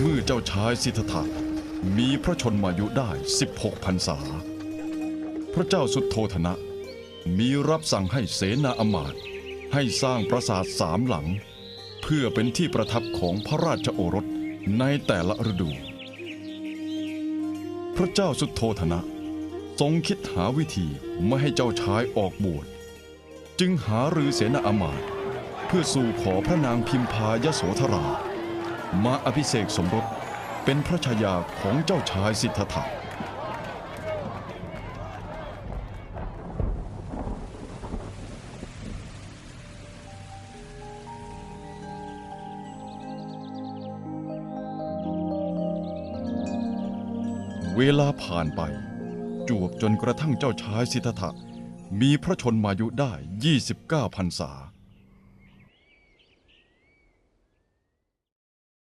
เมื่อเจ้าชายสิทธัตถะมีพระชนมายุได้ 16พรรษา พระเจ้าสุโธธนะ มีรับสั่งให้เสนาอมาตย์ให้สร้างปราสาทสามหลัง เพื่อเป็นที่ประทับของพระราชโอรสในแต่ละฤดู พระเจ้าสุโธธนะ ทรงคิดหาวิธีไม่ให้เจ้าชายออกบวชจึงหารือเสนาอมาตย์เพื่อสู่ขอพระนางพิมพายโสธรา มาอภิเษกสมรสเป็นพระชายาของเจ้าชายสิทธัตถะเวลาผ่านไป จวบจนกระทั่งเจ้าชายสิทธัตถะมีพระชนมายุได้ 29พรรษา